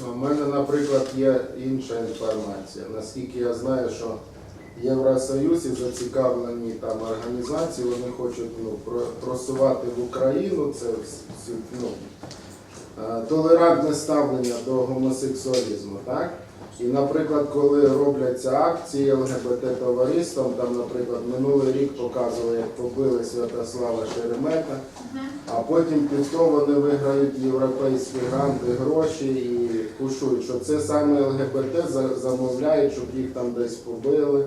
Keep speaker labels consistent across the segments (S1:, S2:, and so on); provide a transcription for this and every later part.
S1: Ну, У мене, наприклад, є інша інформація. Наскільки я знаю, що Євросоюз і зацікавлені там організації, вони хочуть ну, про- просувати в Україну це ну, толерантне ставлення до гомосексуалізму, так? І, наприклад, коли робляться акції ЛГБТ товариством, там, наприклад, минулий рік показували, як побили Святослава Шеремета, а потім під то вони виграють європейські гранти, гроші і кушують, що це саме ЛГБТ замовляють, щоб їх там десь побили,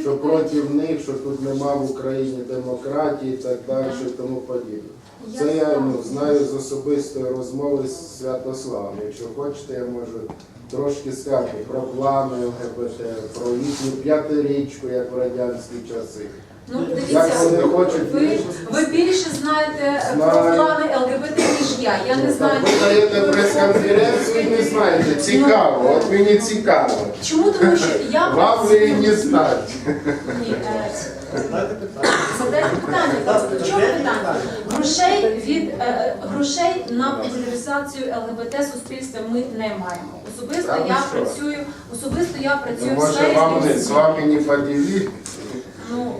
S1: що проти них, що тут нема в Україні демократії і так далі, і тому подібне. Це я ну, знаю з особистої розмови з Святославом. Якщо хочете, я можу трошки сказати про плани ЛГБТ, про їхню п'ятирічку, як в радянські часи.
S2: Ну,
S1: Як
S2: дивіться,
S1: вони хочуть
S2: ви, ви більше знаєте про
S1: Знаю.
S2: плани ЛГБТ, ніж я. Я не
S1: Ну,
S2: знаю.
S1: ви даєте прес-конференцію і не знаєте. Цікаво, от мені цікаво.
S2: Чому? Тому що я
S1: Вам ви не знаєте.
S2: Ні, е,
S3: Задайте питання.
S2: Задайте питання. В чому питання? Грошей від е, грошей на популяризацію ЛГБТ суспільства ми не маємо. Особисто я працюю, особисто я працюю
S1: Ну,
S2: в
S1: може
S2: сфері.
S1: вам не з вами не поділити?
S2: Ну,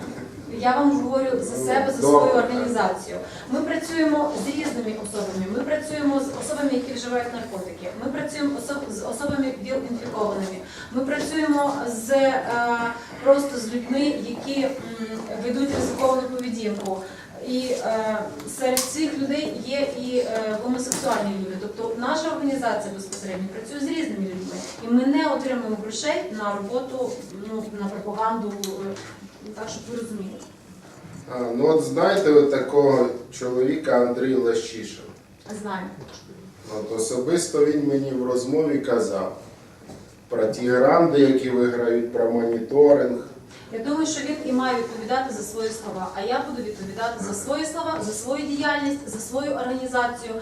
S2: я вам говорю за себе, за
S1: Добре.
S2: свою організацію. Ми працюємо з різними особами. Ми працюємо з особами, які вживають наркотики. Ми працюємо особ- з особами ВІЛ-інфікованими. Ми працюємо з е, просто з людьми, які м, ведуть ризиковану поведінку. І е, серед цих людей є і е, гомосексуальні люди. Тобто наша організація безпосередньо працює з різними людьми, і ми не отримуємо грошей на роботу, ну на пропаганду. е, так, щоб ви розуміли.
S1: А, ну от знаєте ви такого чоловіка Андрій Лещишин?
S2: Знаю.
S1: От особисто він мені в розмові казав про ті гранди, які виграють, про моніторинг.
S2: Я думаю, що він і має відповідати за свої слова, а я буду відповідати за свої слова, за свою діяльність, за свою організацію.